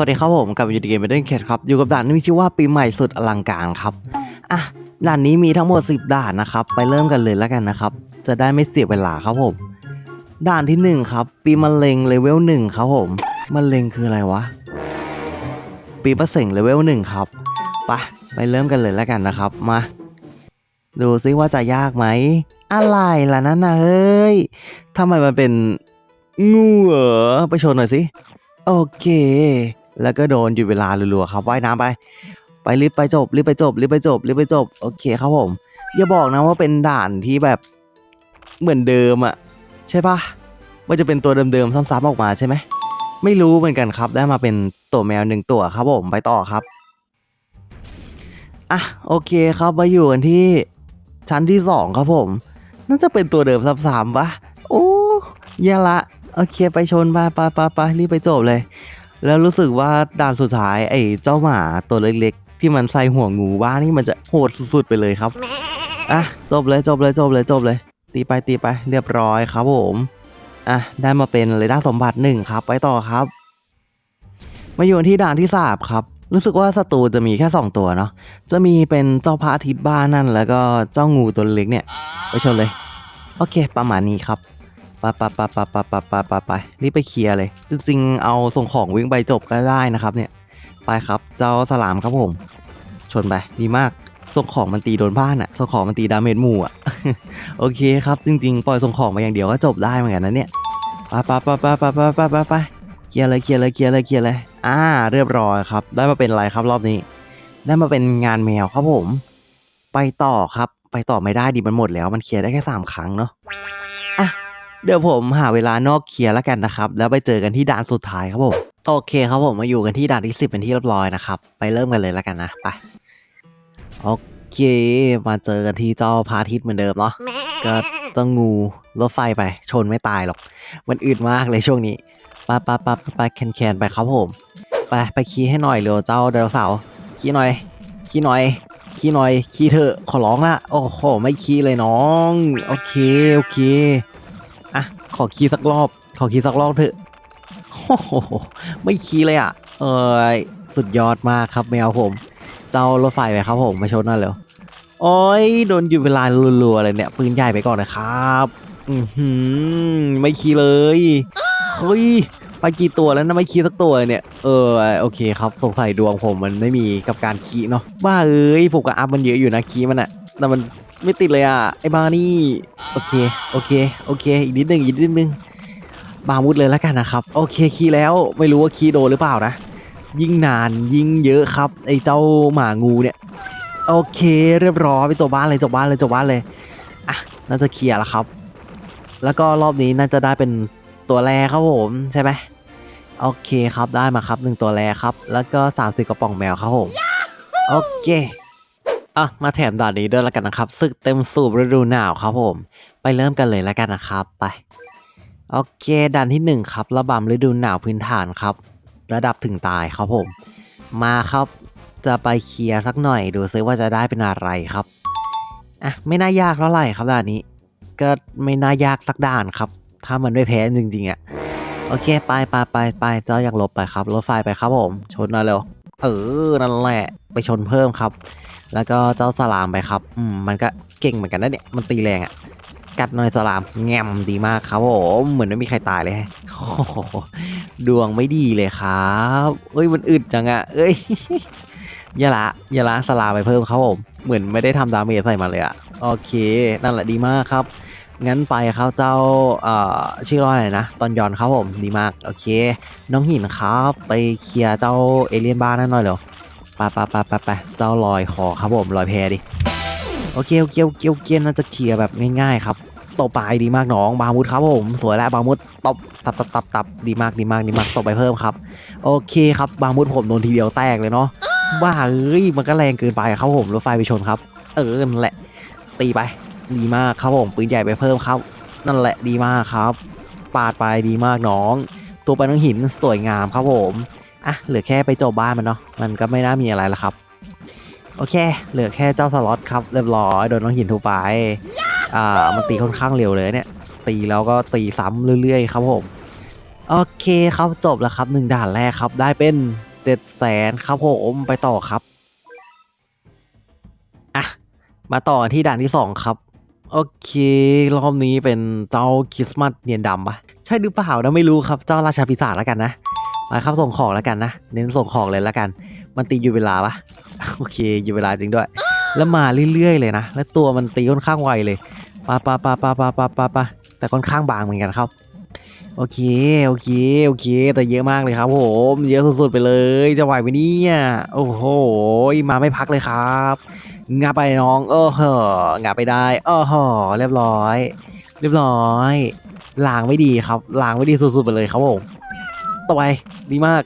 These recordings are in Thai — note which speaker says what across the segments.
Speaker 1: วัสดีครับผมกับยู่ในเกม Battle Cat ครับอยู่กับด่านที่มีชื่อว่าปีใหม่สุดอลังการครับอะด่านนี้มีทั้งหมด 10 ด่านนะครับ ไปเริ่มกันเลยแล้วกันนะครับ จะได้ไม่เสียเวลาครับผม ด่านทีหนึ่1 ครับ ปีมะเร็งเลเวล1ครับผมมะเร็งคืออะไรวะ ปีมะเสงเลเวล1ครับไปะไปเริ่มกันเลยแล้วกันนะครับมา ดูซิว่าจะยากไหมอะไรล่ะนั่นนะเฮ้ยทำไมมันเป็นงูเหรอไปชนหน่อยสิโอเค แล้วก็โดนหยุดเวลารัวๆครับว่ายน้ำไป ไปรีบไปจบรีบไปจบรีบไปจบรีบไปจบโอเคครับผม อย่าบอกนะว่าเป็นด่านที่แบบเหมือนเดิมอะใช่ปะว่าจะเป็นตัวเดิมๆซ้ำๆออกมาใช่ไหมไม่รู้เหมือนกันครับ ได้มาเป็นตัวแมวหนึ่งตัวครับผมไปต่อครับอะโอเคครับมาอยู่กันที่ชั้นที่สองครับผม น่าจะเป็นตัวเดิมซ้ำๆปะโอ้ย่ละโอเคไปชนไปไปไปไปรีบไปจบเลย แล้วรู้สึกว่าด่านสุดท้ายไอ้เจ้าหมาตัวเล็กๆ ที่มันใส่หัวงูบ้านนี่มันจะโหดสุดๆไปเลยครับอะจบเลยจบเลยจบเลยจบเลย ตีไปตีไปเรียบร้อยครับผมอะได้มาเป็นเรดาร์สมบัติหนึ่งครับ ไปต่อครับ มาอยู่ที่ด่านที่สามครับ รู้สึกว่าศัตรูจะมีแค่ 2 ตัวเนาะจะมีเป็นเจ้าพระอาทิตย์บ้านนั่น แล้วก็เจ้างูตัวเล็กเนี่ยไปชนเลย โอเค ประมาณนี้ครับ ไปไปไปไปไปไปไปไปไปรีบไปเคลียร์เลย จริงๆ เอาส่งของวิ่งไปจบก็ได้นะครับเนี่ย ไปครับเจ้าสลามครับผม ชนไปดีมากส่งของมันตีโดนบ้านอะส่งของมันตีดาเมจหมู่อะโอเคครับจริงๆ ปล่อยส่งของมาอย่างเดียวก็จบได้เหมือนกันนะเนี่ยไปไปไปไปไปไปไปไปไปเคลียร์เลยเคลียร์เลยเคลียร์เลยเคลียร์เลยอ่า เรียบร้อยครับ ได้มาเป็นอะไรครับรอบนี้ ได้มาเป็นงานแมวครับผม ไปต่อครับ ไปต่อไม่ได้ดิมันหมดแล้ว มันเคลียร์ได้แค่สามครั้งเนาะอะ เดี๋ยวผมหาเวลานอกเคลียร์แล้วกันนะครับ แล้วไปเจอกันที่ด่านสุดท้ายครับผมโอเคครับผมมาอยู่กันที่ด่านที่ 10 เป็นที่เรียบร้อยนะครับ ไปเริ่มกันเลยแล้วกันนะไปโอเคมาเจอกันที่เจ้าพาทิตย์เหมือนเดิมเนาะก็เจ้างูรถไฟไป ชนไม่ตายหรอก มันอึดมากเลยช่วงนี้ไปไปไปไปแคนแคนไปครับผม ไปไปขี่ให้หน่อยเร็วเจ้าไดโนเสาร์ขี่หน่อยขี่หน่อยขี่หน่อยขี่เถอะขอร้องละโอ้โหไม่ขี่เลยน้อง โอเคโอเค ขอคีย์สักรอบ ขอคีย์สักรอบเถอะโอ้โหไม่คีย์เลยอะ เอยสุดยอดมากครับแมวผม เจ้ารถไฟไปครับผมมาชนนั่นเร็วโอ้ยโดนหยุดเวลารัวๆเลยเนี่ยปืนใหญ่ไปก่อนนะครับ อือหือไม่คีย์เลยเฮ้ยไปกี่ตัวแล้วนะไม่คีสักตัวเนี่ย เออโอเคครับสงสัยดวงผมมันไม่มีกับการคีเนาะบ้าเอ้ยผมกับอัพมันเยอะอยู่นะคีมันอะแต่มัน ไม่ติดเลยอะ ไอ้บ้านี่ โอเค โอเค โอเค อีกนิดนึง อีกนิดนึง บามุดเลยแล้วกันนะครับ โอเค คีแล้ว ไม่รู้ว่าคีโดนหรือเปล่านะ ยิ่งนานยิ่งเยอะครับ ไอ้เจ้าหมางูเนี่ย โอเค เรียบร้อยไปตัวบ้านเลยจบบ้านเลยจบบ้านเลย อะ น่าจะเคลียร์แล้วครับ แล้วก็รอบนี้น่าจะได้เป็นตัวแรครับผมใช่ไหมโอเคครับได้มาครับหนึ่งตัวแรครับ แล้วก็ 30 กระป๋องแมวครับผม โอเค อะมาแถมด่านนี้ด้วยแล้วกันนะครับศึกเต็มสูบฤดูหนาวครับผม ไปเริ่มกันเลยแล้วกันนะครับไปโอเคด่านที่หนึ่งครับ ระบำฤดูหนาวพื้นฐานครับ ระดับถึงตายครับผม มาครับจะไปเคลียร์สักหน่อย ดูซิว่าจะได้เป็นอะไรครับอะไม่น่ายากเท่าไหร่ครับด่านนี้ ก็ไม่น่ายากสักด่านครับ ถ้ามันไม่แพ้จริงๆอะ่ะโอเคไปไปไปไปเจ้าอยากลบไปครับรถไฟไปครับผม ชนมาเร็วเออนั่นแหละไปชนเพิ่มครับ แล้วก็เจ้าสลามไปครับอืมมันก็เก่งเหมือนกันนะเนี่ยมันตีแรงอะ่ะกัดหน่อยสลามแง่มดีมากครับผมเหมือนไม่มีใครตายเลยโอ้โหดวงไม่ดีเลยครับเอ้ยมันอึดจังอะเอ้ยย่าละยาละสลามไปเพิ่มครับผมเหมือนไม่ได้ทำดาเมจใส่มาเลยอะโอเค นั่นแหละดีมากครับ งั้นไปครับเจ้าเอ่อชื่อว่าอะไรนะ ตอนยอนครับผม ดีมาก โอเค น้องหินครับ ไปเคลียร์เจ้าเอเลี่ยนบ้านนั่นหน่อยเร็ว ปไปไปไปไปเจ้าลอยคอครับผมลอยแพดิ โอเคโอเคโอเคโอเคน่าจะเคลียร์แบบง่ายๆครับตบไปดีมากน้องบามุดครับผมสวยแล้วบามุดตบตับตับตับตับดีมากดีมากดีมากตบไปเพิ่มครับ โอเคครับบามุดผมโดนทีเดียวแตกเลยเนาะบ้าเอ้ยมันก็แรงเกินไปครับผมรถไฟไปชนครับ เออนั่นแหละ ตีไป ดีมากครับผมปืนใหญ่ไปเพิ่มครับ นั่นแหละดีมากครับ ปาดไปดีมากน้อง ตัวไปน้องหินสวยงามครับผม อะเหลือแค่ไปจบบ้านมันเนาะมันก็ไม่น่ามีอะไรละครับ โอเค เหลือแค่เจ้าสล็อตครับเรียบร้อยโดนน้องหินถูกไปอ่ามันตีค่อนข้างเร็วเลยเนี่ยตีแล้วก็ตีซ้ำเรื่อยๆ ครับผม โอเคครับจบแล้วครับหนึ่งด่านแรกครับได้เป็นเจ็ดแสนครับผมไปต่อครับอะมาต่อที่ด่านที่สองครับโอเค รอบนี้เป็นเจ้าคริสต์มาสเนียนดำปะใช่หรือเปล่านะไม่รู้ครับ เจ้าราชาปีศาจแล้วกันนะ มาครับส่งของแล้วกันนะ เน้นส่งของเลยแล้วกัน มันตีอยู่เวลาปะโอเคอยู่เวลาจริงด้วย แล้วมาเรื่อยๆเลยนะ แล้วตัวมันตีค่อนข้างไวเลยปาปาปาปาปาปาปาปาแต่ค่อนข้างบางเหมือนกันครับ โอเคโอเคโอเค แต่เยอะมากเลยครับผมเยอะสุดๆไปเลยจะไหวไหมเนี่ยโอ้โหมาไม่พักเลยครับงาไปน้องเออเหงาไปได้เออเหอเรียบร้อย เรียบร้อยล้างไม่ดีครับล้างไม่ดีสุดๆไปเลยครับผม ต่อไปดีมาก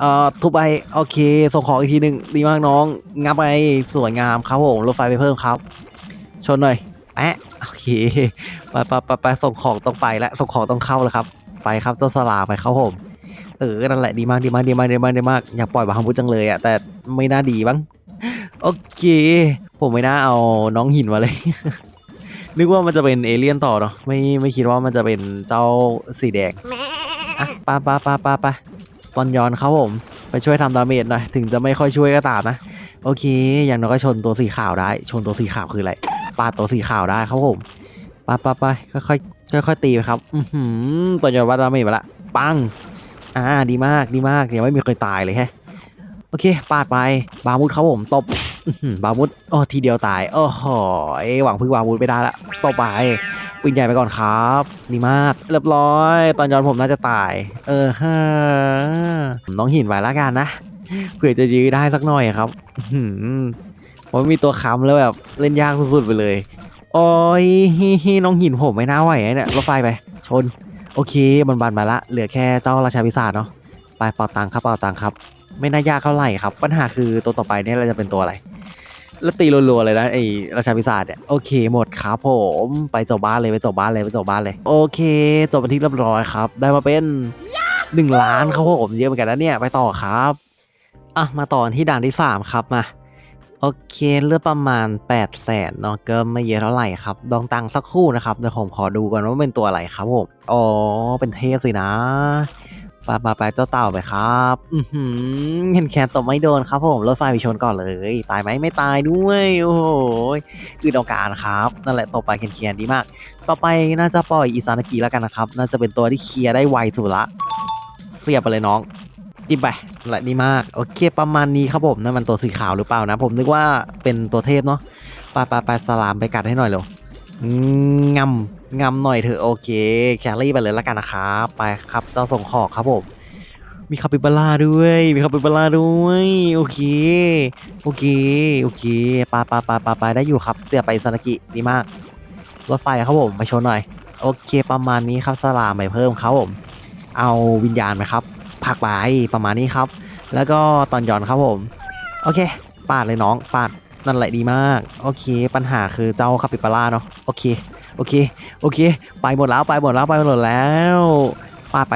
Speaker 1: เอ่อทุบไปโอเค ส่งของอีกทีหนึ่งดีมากน้องงับไปสวยงามครับผมรถไฟไปเพิ่มครับ ชนหน่อยแปะโอเคไปไปไปไปส่งของต้องไปแล้วส่งของต้องเข้าแล้วครับ ไปครับเจ้าสลาไปครับผมเออนั่นแหละดีมากดีมากดีมากดีมากดีมากอยากปล่อยบาฮัมพุจังเลยอะแต่ไม่น่าดีบ้างโอเค ผมไม่น่าเอาน้องหินมาเลย นึกว่ามันจะเป็นเอเลี่ยนต่อเนาะไม่ไม่คิดว่ามันจะเป็นเจ้าสีแดง อะปไปไปไปไปตอนย้อนครับผม ไปช่วยทำดาเมจหน่อยถึงจะไม่ค่อยช่วยก็ตามนะ โอเค อย่างน้อยก็ชนตัวสีขาวได้ ชนตัวสีขาวคืออะไรปาดตัวสีขาวได้ครับผมปไปไปค่อยๆค่อยๆตีไปครับ อือหือตอนย้อนวัดดาเมจมาละปัง อ่าดีมากดีมากยังไม่มีใครตายเลยแฮะโอเค ปาดไปบามุดครับผมตบบามุดโอ้ทีเดียวตายโอ้โหหวังพึ่งบามุดไม่ได้ละตบไป ปืนใหญ่ไปก่อนครับดีมาก เรียบร้อย ตอนย้อนผมน่าจะตาย เออฮะน้องหินไว้ละกันนะเผื่อจะยื้อได้สักหน่อยครับผมมีตัวค้ำแล้วแบบเล่นยากสุดๆไปเลย โอ้ยน้องหินผมไม่น่าไหวเนี่ยรถไฟไป ชน โอเคมันบันมาละ เหลือแค่เจ้าราชาพิศาจเนาะไปเป่าตังครับเป่าตังครับ ไม่น่ายากเท่าไหร่ครับ ปัญหาคือตัวต่อไปเนี่ยเราจะเป็นตัวอะไร แล้วตีรัวๆเลยนะไอ้ราชาพิศาจเนี่ยโอเคหมดครับผมไปจบบ้านเลยไปจบบ้านเลยไปจบบ้านเลย โอเค จบบันทึกเรียบร้อยครับ ได้มาเป็นหนึ่งล้านครับผมเยอะเหมือนกันนะเนี่ยไปต่อครับอะมาต่อที่ด่านที่สามครับมาโอเคเลือกประมาณ8 0 0แสนเนาะก็ไม่เยอะเท่าไหร่ครับดองตังสักคู่นะครับเดี๋ยวผมขอดูก่อนว่าเป็นตัวอะไรครับผมอ๋อเป็นเทพสินะ ไปไปไปเจ้าเต่าไปครับอืเห็นแคนตบไม่โดนครับผมรถไฟไปชนก่อนเลย ตายไหมไม่ตายด้วยโอ้โหคือดอกการครับนั่นแหละตบไปเคียนๆดีมาก ต่อไปน่าจะปล่อยอิซานากิแล้วกันนะครับ น่าจะเป็นตัวที่เคลียร์ได้ไวสุดละเสียบไปเลยน้องจิ้มไปและดีมากโอเคประมาณนี้ครับผมนั่นมันตัวสีขาวหรือเปล่านะ ผมนึกว่าเป็นตัวเทพเนาะไปไปไปสลามไปกัดให้หน่อยเร็ว งำงำหน่อยเถอะโอเคแครี่ไปเลยแล้วกันนะครับไปครับเจ้าส่งขอกครับผมมีคาปิบาร่าด้วยมีคาปิบาร่าด้วยโอเคโอเคโอเคปไปไปไปไปได้อยู่ครับเสียไปซานากิดีมากรถไฟครับผมมาชนหน่อย โอเคประมาณนี้ครับสลามไปเพิ่มครับผมเอาวิญญาณไหมครับผักไปประมาณนี้ครับ แล้วก็ตอนย้อนครับผม โอเคปาดเลยน้องปาด นั่นแหละดีมาก โอเค ปัญหาคือเจ้าคาปิบาร่าเนาะโอเค โอเค โอเค ไปหมดแล้วไปหมดแล้วไปหมดแล้วปาดไป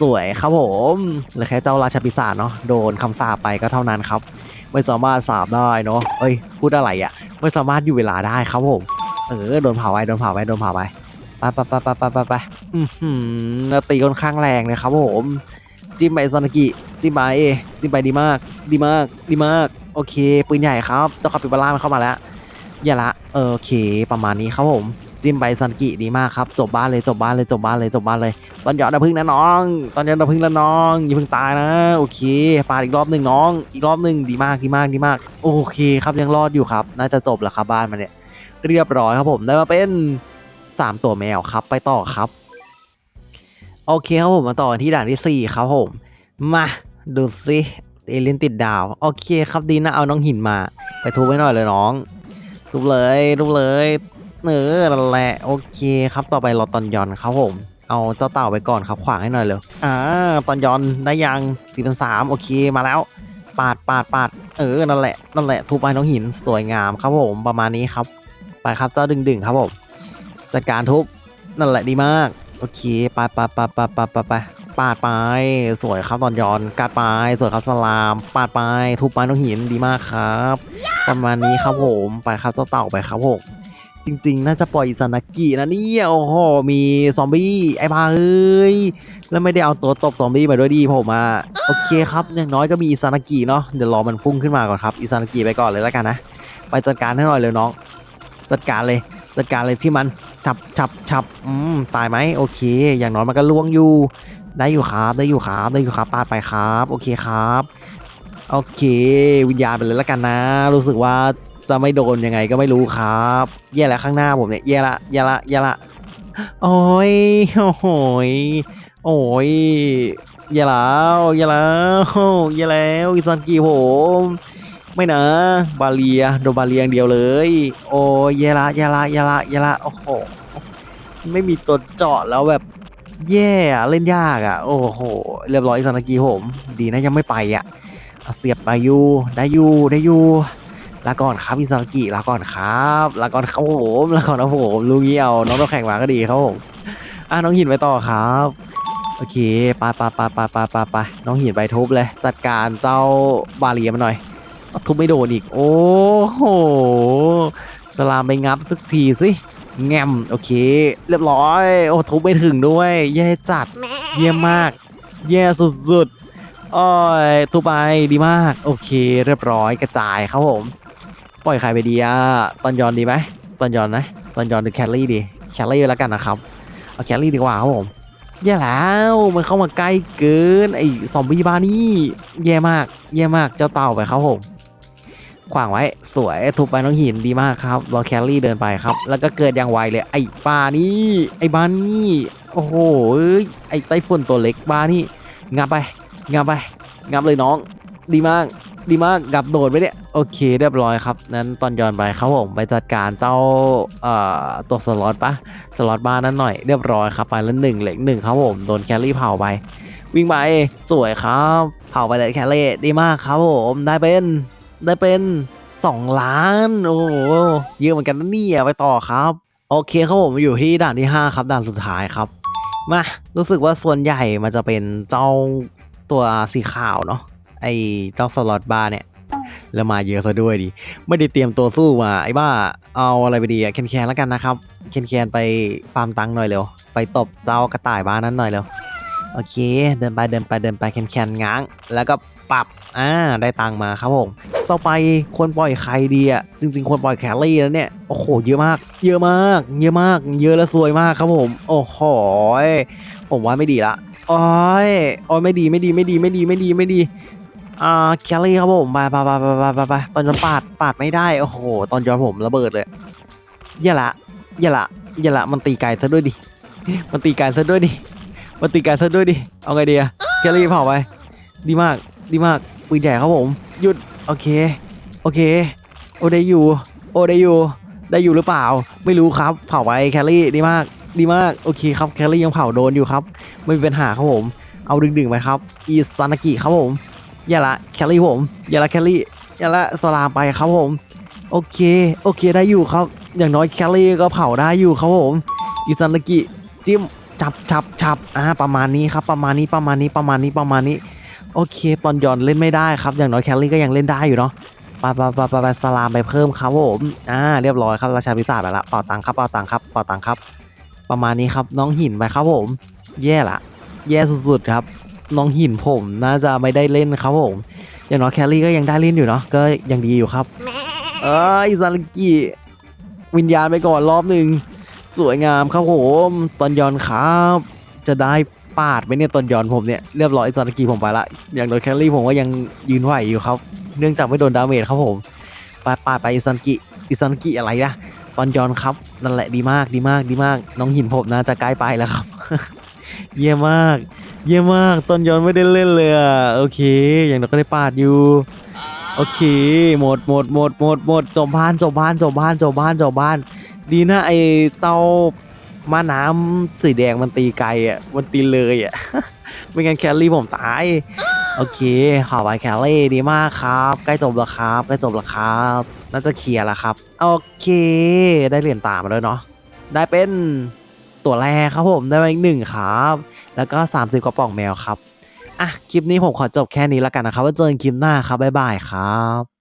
Speaker 1: สวยครับผมเหลือแค่เจ้าราชาปีศาจเนาะโดนคำสาปไปก็เท่านั้นครับ ไม่สามารถสาบได้เนาะเอ้ย พูดอะไรอะ่ะ ไม่สามารถอยู่เวลาได้ครับผมเออโดนเผาไปโดนเผาไปโดนเผาไปไปไปไปไปไปไปไปอือหือแล้วตีค่อนข้างแรงเลยครับผม จิ้มไปซานากิ จิมไปจิมไปดีมาก ดีมาก ดีมาก โอเค ปืนใหญ่ครับเจ้าคาปิบาร่ามันเข้ามาแล้ว อย่าละ เออโอเค ประมาณนี้ครับผม จิมไปซานกิดีมากครับ จบบ้านเลย จบบ้านเลย จบบ้านเลย จบบ้านเลย ตอนหยอดน้ำพึ่งนะน้อง ตอนหยอดน้ำพึ่งแล้วน้อง อย่าพิ่งตายนะ โอเค ปาดอีกรอบหนึ่งน้อง อีกรอบหนึ่งดีมาก ดีมาก ดีมาก โอเคครับยังรอดอยู่ครับ น่าจะจบแล้วครับบ้านมันเนี่ย เรียบร้อยครับผม ได้มาเป็น 3 ตัวแมวครับ ไปต่อครับ โอเคครับผมมาต่อที่ด่านที่ 4 ครับผม มา ดูสิเอเลียนติดดาว โอเคครับดีนะ เอาน้องหินมา ไปทุบไว้หน่อยเลยน้อง ทุบเลยทุบเลยเออนั่นแหละโอเคครับต่อไปรอตอนยอนครับผม เอาเจ้าเต่าไปก่อนครับขวางให้หน่อยเร็วอ่าตอนยอนได้ยังสี่เป็นสามโอเคมาแล้ว ปาดปาดปาดเออนั่นแหละนั่นแหละทุบไปน้องหินสวยงามครับผมประมาณนี้ครับ ไปครับเจ้าดึงดึงครับผมจัดการทุบนั่นแหละดีมาก โอเคไปไปไปไปไปไปไปาดไป สวยครับตอนย้อนกัดไป สวยครับสลาม ปาดไป ทุบไปน้องหินดีมากครับ ประมาณนี้ครับผมไปครับเจ้าเต่าไปครับผมจริง ๆ น่าจะปล่อยอิซานากินะเนี่ยโอ้โหมีซอมบี้ไอ้พาเอ้ยแล้วไม่ได้เอาตัวตบซอมบี้มาด้วยดีผมอะโอเคครับอย่างน้อยก็มีอิซานากิเนาะเดี๋ยวรอมันพุ่งขึ้นมาก่อนครับอิซานากิไปก่อนเลยแล้วกันนะไปจัดการให้หน่อยเลยน้อง จัดการเลย จัดการเลยที่มันฉับฉับฉับอืมตายไหมโอเค อย่างน้อยมันก็ล่วงอยู่ ได้อยู่ครับ ได้อยู่ครับ ได้อยู่ครับปาดไปครับ โอเคครับ โอเค วิญญาณไปเลยแล้วกันนะ รู้สึกว่าจะไม่โดนยังไงก็ไม่รู้ครับ แย่แล้วข้างหน้าผมเนี่ยแย่ละแย่ละแย่ละโอ้ยโอ้โหยโอ้ยแย่แล้วแย่แล้วแย่แล้วอิซันกีผมไม่นะ บาเลียโดนบาเลียอย่างเดียวเลย โอ้ยแย่ละแย่ละแย่ละแย่ละโอ้โหไม่มีตัวเจาะแล้วแบบ แย่เล่นยากอะโอ้โห เรียบร้อยอิซันกีผม ดีนะยังไม่ไปอะ่ะเสียบไปอยู่ได้อยู่ได้อยู่ลาก่อนครับอิซากิลาก่อนครับลาก่อนครับผมลาก่อนครับผมลุงเงี้ยวน้องต้องแข่งมาก็ดีครับผมอะน้องหินไปต่อครับโอเคปไปไปไปไปไปไปน้องหินไปทุบเลย จัดการเจ้าบาเลียมาหน่อยทุบไม่โดนอีก โอ้โหสลามไปงับสักทีสิ แงมโอเค เรียบร้อย โอ้ทุบไม่ถึงด้วย แย่จัด เยี่ยมมาก แย่สุดๆโอ้ยทุบไปดีมาก โอเค เรียบร้อยกระจายครับผม ปล่อยใครไปดีอะตอนยอนดีไหมตอนยอนนะตอนยอนหรือแคลรี่ดี แคลรี่แล้วกันนะครับ เอาแคลรี่ดีกว่าครับผมแย่แล้วมันเข้ามาใกล้เกินไอ้ซอมบี้บ้านี่แย่มาก แย่มากเจ้าเต่าไปครับผม ขวางไว้สวยทุบไปน้องหินดีมากครับรอแคลรี่เดินไปครับ แล้วก็เกิดอย่างไวเลย ไอ้บ้านี่ไอ้บ้านี่โอ้โหไอ้ไต้ฝุ่นตัวเล็กบ้านี่งับไปงับไปงับเลยน้อง ดีมากดีมากงับโดดไปเนี่ยโอเคเรียบร้อยครับนั้นตอนย้อนไปครับผมไปจัดการเจ้าเอ่อตัวสล็อตปะสล็อตบ้านนั้นหน่อยเรียบร้อยครับไปแล้วหนึ่งเหล็กหนึ่งครับผมโดนแคลรี่เผาไปวิ่งไปสวยครับ เผาไปเลยแคลรี่ดีมากครับผมได้เป็น ได้เป็น 2 ล้าน โอ้โหเยอะเหมือนกันนะเนี่ยไปต่อครับ โอเคครับผมอยู่ที่ด่านที่ 5 ครับด่านสุดท้ายครับ มา รู้สึกว่าส่วนใหญ่มันจะเป็นเจ้าตัวสีขาวเนาะไอเจ้าสล็อตบาร์เนี่ยแล้วมาเยอะซะด้วยดิ ไม่ได้เตรียมตัวสู้มา ไอ้บ้า เอาอะไรไปดีอะแคนแคนแล้วกันนะครับแคนแคนไปฟาร์มตังค์หน่อยเร็ว ไปตบเจ้ากระต่ายบ้านนั้นหน่อยเร็ว โอเค เดินไปเดินไปเดินไปแคนแคนง้าง แล้วก็ปรับอ่าได้ตังมาครับผม ต่อไปควรปล่อยใครดีอะจริง ๆ ควรปล่อยแคลรี่แล้วเนี่ย โอ้โห เยอะมาก เยอะมาก เยอะมาก เยอะและสวยมากครับผม โอ้โหผมว่าไม่ดีละโอ้ยโอ้ยไม่ดีไม่ดีไม่ดีไม่ดีไม่ดีไม่ดีอ่าแคลรี่ครับผมไปไปไปไปไปไปไปตอนย้อนปาดปาดไม่ได้โอ้โหตอนย้อนผมระเบิดเลยอย่าละอย่าละอย่าละมันตีไกลซะด้วยดิมันตีไกลซะด้วยดิ มันตีไกลซะด้วยดิ เอาไงดีอะแคลรี่เผาไป ดีมาก ดีมาก ปืนใหญ่ครับผม หยุด โอเค โอเค โอได้อยู่ โอได้อยู่ ได้อยู่หรือเปล่า ไม่รู้ครับ เผาไปแคลรี่ ดีมาก ดีมาก โอเคครับ แคลรี่ยังเผาโดนอยู่ครับ ไม่มีปัญหาครับผม เอาดึงๆไปครับ อีสตานากิครับผม อย่าละแคลรี่ผม อย่าละแคลรี่ อย่าละสลามไปครับผม โอเค โอเค ได้อยู่ครับ อย่างน้อยแคลรี่ก็เผาได้อยู่ครับผม อีสตานากิจิ้ม จับจับจับอ่าประมาณนี้ครับประมาณนี้ประมาณนี้ประมาณนี้ประมาณนี้ โอเค ตอนย้อนเล่นไม่ได้ครับ อย่างน้อยแคลรี่ก็ยังเล่นได้อยู่เนาะปไปไปไปไปสลามไปเพิ่มครับผมอ่าเรียบร้อยครับราชาพิศาจไปละเป่าตังครับเป่าตังครับเป่าตังค์ครับ ประมาณนี้ครับน้องหินไปครับผม แย่ละแย่สุดๆครับน้องหินผมน่าจะไม่ได้เล่นครับผมอย่างน้อยแคลรี่ก็ยังได้เล่นอยู่เนาะก็ยังดีอยู่ครับ เอ้ยซาลกิวิญญาณไปก่อนรอบหนึ่ง สวยงามครับผมตอนยอนครับ จะได้ปาดไหมเนี่ยตอนยอนผมเนี่ยเรียบร้อยซาลกิผมไปละอย่างโดนแคลรี่ผมว่ายังยืนไหวอยู่ครับ เนื่องจากไม่โดนดาเมจครับผมปาดปาดไปอิซันกิอิซันกิอะไรนะตอนยอนครับนั่นแหละดีมากดีมากดีมาก น้องหินผมนะจะใกล้ไปแล้วครับ เยี่ยมมาก เยี่ยมมากตอนยอนไม่ได้เล่นเลยอะโอเค อย่างน้อยก็ได้ปาดอยู่โอเค หมดหมดหมดหมดหมดจบบ้านจบบ้านจบบ้านจบบ้านจบบ้าน ดีนะไอเจ้าม้าน้ำสีแดงมันตีไกลอะมันตีเลยอะ ไม่งั้นแคลรี่ผมตาย โอเคขอไปแคลรี่ดีมากครับ ใกล้จบแล้วครับ ใกล้จบแล้วครับ น่าจะเคลียร์แล้วครับ โอเค ได้เหรียญตามมาด้วยเนาะ ได้เป็นตัวแรกครับผม ได้มาอีกหนึ่งครับ แล้วก็ 30กระป๋องแมวครับ อะ คลิปนี้ผมขอจบแค่นี้แล้วกันนะครับไว่าเจอกันคลิปหน้าครับ บ๊ายบายครับ